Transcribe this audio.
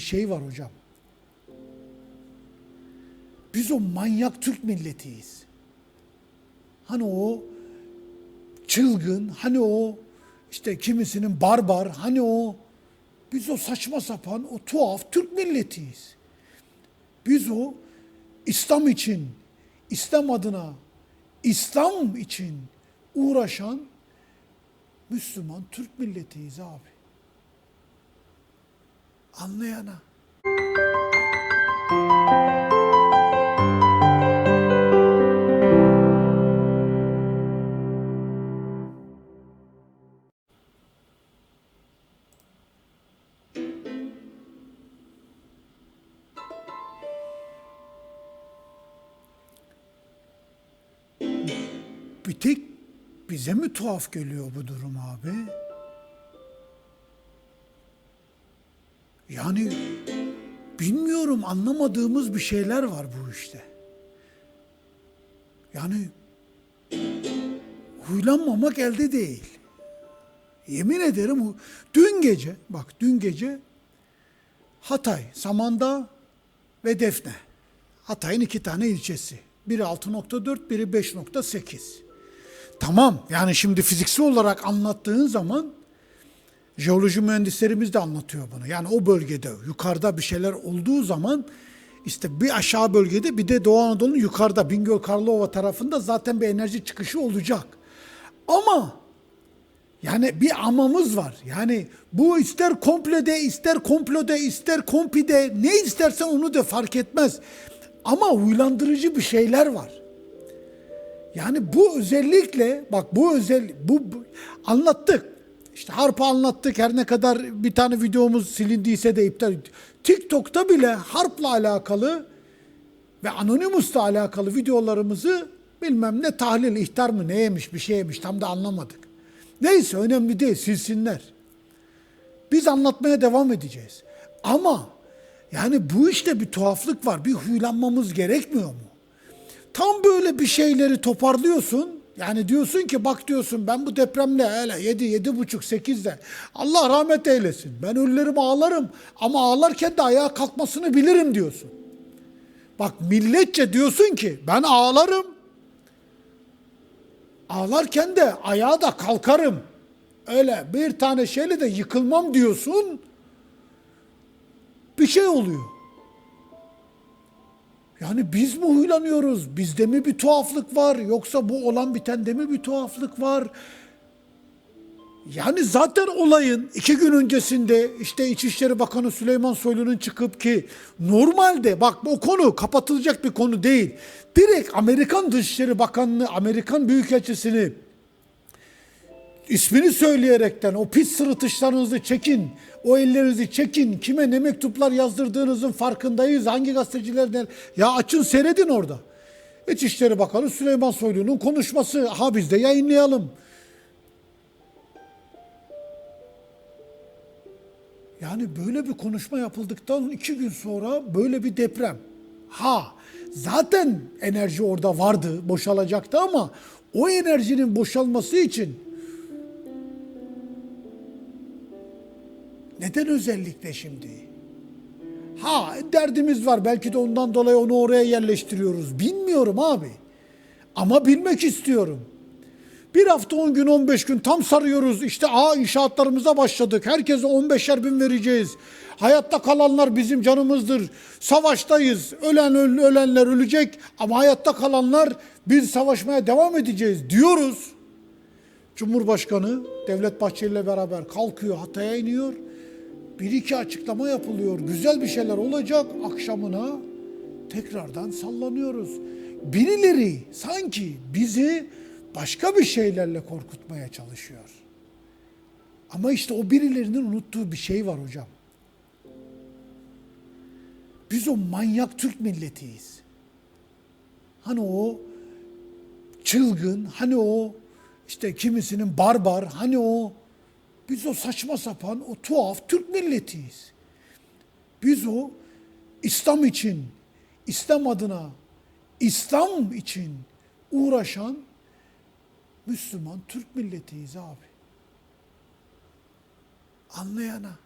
bir şey var hocam. Biz o manyak Türk milletiyiz. Hani o çılgın, hani o işte kimisinin barbar, hani o biz o saçma sapan, o tuhaf Türk milletiyiz. Biz o İslam için, İslam adına, İslam için uğraşan Müslüman Türk milletiyiz abi. Anlayana. Bir tek bize mi tuhaf geliyor bu durum abi? Yani bilmiyorum anlamadığımız bir şeyler var bu işte. Yani huylanmamak elde değil. Yemin ederim dün gece bak dün gece Hatay, Samandağ ve Defne. Hatay'ın iki tane ilçesi. Biri 6.4, biri 5.8. Tamam yani şimdi fiziksel olarak anlattığın zaman jeoloji mühendislerimiz de anlatıyor bunu. Yani o bölgede yukarıda bir şeyler olduğu zaman işte bir aşağı bölgede bir de Doğu Anadolu'nun yukarıda Bingöl Karlova tarafında zaten bir enerji çıkışı olacak. Ama yani bir amamız var. Yani bu ister komplede, ister komploda, ister kompide, ne istersen onu da fark etmez. Ama huylandırıcı bir şeyler var. Yani bu özellikle bak bu özel bu, bu- anlattık. İşte harpa anlattık her ne kadar bir tane videomuz silindiyse de iptal. TikTok'ta bile harpla alakalı ve Anonymous'la alakalı videolarımızı bilmem ne tahlil, ihtar mı neymiş bir şeymiş tam da anlamadık. Neyse önemli değil silsinler. Biz anlatmaya devam edeceğiz. Ama yani bu işte bir tuhaflık var. Bir huylanmamız gerekmiyor mu? Tam böyle bir şeyleri toparlıyorsun. Yani diyorsun ki bak diyorsun ben bu depremle hele 7, 7 buçuk, 8'de Allah rahmet eylesin. Ben ölülerime ağlarım ama ağlarken de ayağa kalkmasını bilirim diyorsun. Bak milletçe diyorsun ki ben ağlarım. Ağlarken de ayağa da kalkarım. Öyle bir tane şeyle de yıkılmam diyorsun. Bir şey oluyor. Yani biz mi huylanıyoruz? Bizde mi bir tuhaflık var? Yoksa bu olan bitende mi bir tuhaflık var? Yani zaten olayın iki gün öncesinde işte İçişleri Bakanı Süleyman Soylu'nun çıkıp ki normalde bak o konu kapatılacak bir konu değil. Direkt Amerikan Dışişleri Bakanlığı, Amerikan Büyükelçisini ismini söyleyerekten o pis sırıtışlarınızı çekin, o ellerinizi çekin, kime ne mektuplar yazdırdığınızın farkındayız, hangi gazetecilerden, ya açın seyredin orada. İçişleri Bakanı Süleyman Soylu'nun konuşması, ha biz de yayınlayalım. Yani böyle bir konuşma yapıldıktan iki gün sonra böyle bir deprem. Ha zaten enerji orada vardı, boşalacaktı ama o enerjinin boşalması için neden özellikle şimdi? Ha derdimiz var belki de ondan dolayı onu oraya yerleştiriyoruz. Bilmiyorum abi. Ama bilmek istiyorum. Bir hafta 10 gün 15 gün tam sarıyoruz. İşte a inşaatlarımıza başladık. Herkese 15'er bin vereceğiz. Hayatta kalanlar bizim canımızdır. Savaştayız. Ölen öl- ölenler ölecek ama hayatta kalanlar biz savaşmaya devam edeceğiz diyoruz. Cumhurbaşkanı Devlet Bahçeli ile beraber kalkıyor Hatay'a iniyor. Bir iki açıklama yapılıyor. Güzel bir şeyler olacak. Akşamına tekrardan sallanıyoruz. Birileri sanki bizi başka bir şeylerle korkutmaya çalışıyor. Ama işte o birilerinin unuttuğu bir şey var hocam. Biz o manyak Türk milletiyiz. Hani o çılgın, hani o işte kimisinin barbar, hani o biz o saçma sapan, o tuhaf Türk milletiyiz. Biz o İslam için, İslam adına, İslam için uğraşan Müslüman Türk milletiyiz abi. Anlayana.